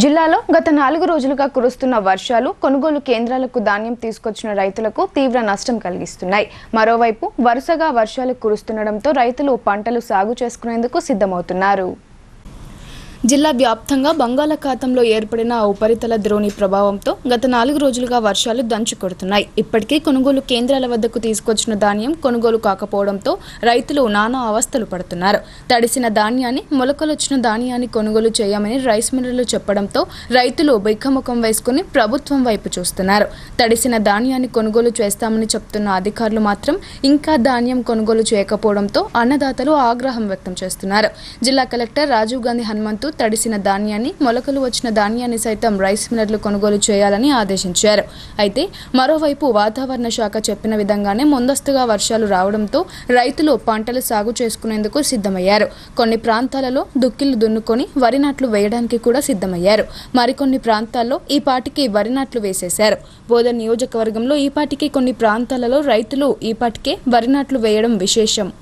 జిల్లాలో గత నాలుగు రోజులుగా కురుస్తున్న వర్షాలు కొనుగోలు కేంద్రాలకు ధాన్యం తీసుకొచ్చిన రైతులకు తీవ్ర నష్టం కలిగిస్తున్నాయి. మరోవైపు వరుసగా వర్షాలు కురుస్తుండటంతో రైతులు పంటలు సాగు చేసుకునేందుకు సిద్ధమవుతున్నారు. జిల్లా వ్యాప్తంగా బంగాళాఖాతంలో ఏర్పడిన ఉపరితల ద్రోణి ప్రభావంతో గత నాలుగు రోజులుగా వర్షాలు దంచు కొడుతున్నాయి. ఇప్పటికే కొనుగోలు కేంద్రాల వద్దకు తీసుకొచ్చిన ధాన్యం కొనుగోలు కాకపోవడంతో రైతులు నానా అవస్థలు పడుతున్నారు. తడిసిన ధాన్యాన్ని మొలకలొచ్చిన ధాన్యాన్ని కొనుగోలు చేయమని రైస్ మిల్లర్లు చెప్పడంతో రైతులు బిక్కముఖం వేసుకుని ప్రభుత్వం వైపు చూస్తున్నారు. తడిసిన ధాన్యాన్ని కొనుగోలు చేస్తామని చెప్తున్న అధికారులు మాత్రం ఇంకా ధాన్యం కొనుగోలు చేయకపోవడంతో అన్నదాతలు ఆగ్రహం వ్యక్తం చేస్తున్నారు. జిల్లా కలెక్టర్ రాజీవ్ గాంధీ హనుమంతు తడిసిన ధాన్యాన్ని మొలకలు వచ్చిన ధాన్యాన్ని సైతం రైస్ మిల్లర్లు కొనుగోలు చేయాలని ఆదేశించారు. అయితే మరోవైపు వాతావరణ శాఖ చెప్పిన విధంగానే ముందస్తుగా వర్షాలు రావడంతో రైతులు పంటలు సాగు చేసుకునేందుకు సిద్ధమయ్యారు. కొన్ని ప్రాంతాలలో దుక్కిలు దున్నుకొని వరి నాట్లు వేయడానికి కూడా సిద్ధమయ్యారు. మరికొన్ని ప్రాంతాల్లో ఈ పాటికి వరి నాట్లు వేసేశారు. బోధన్ నియోజకవర్గంలో ఈ పాటికి కొన్ని ప్రాంతాలలో రైతులు ఈ పాటికే వరి నాట్లు వేయడం విశేషం.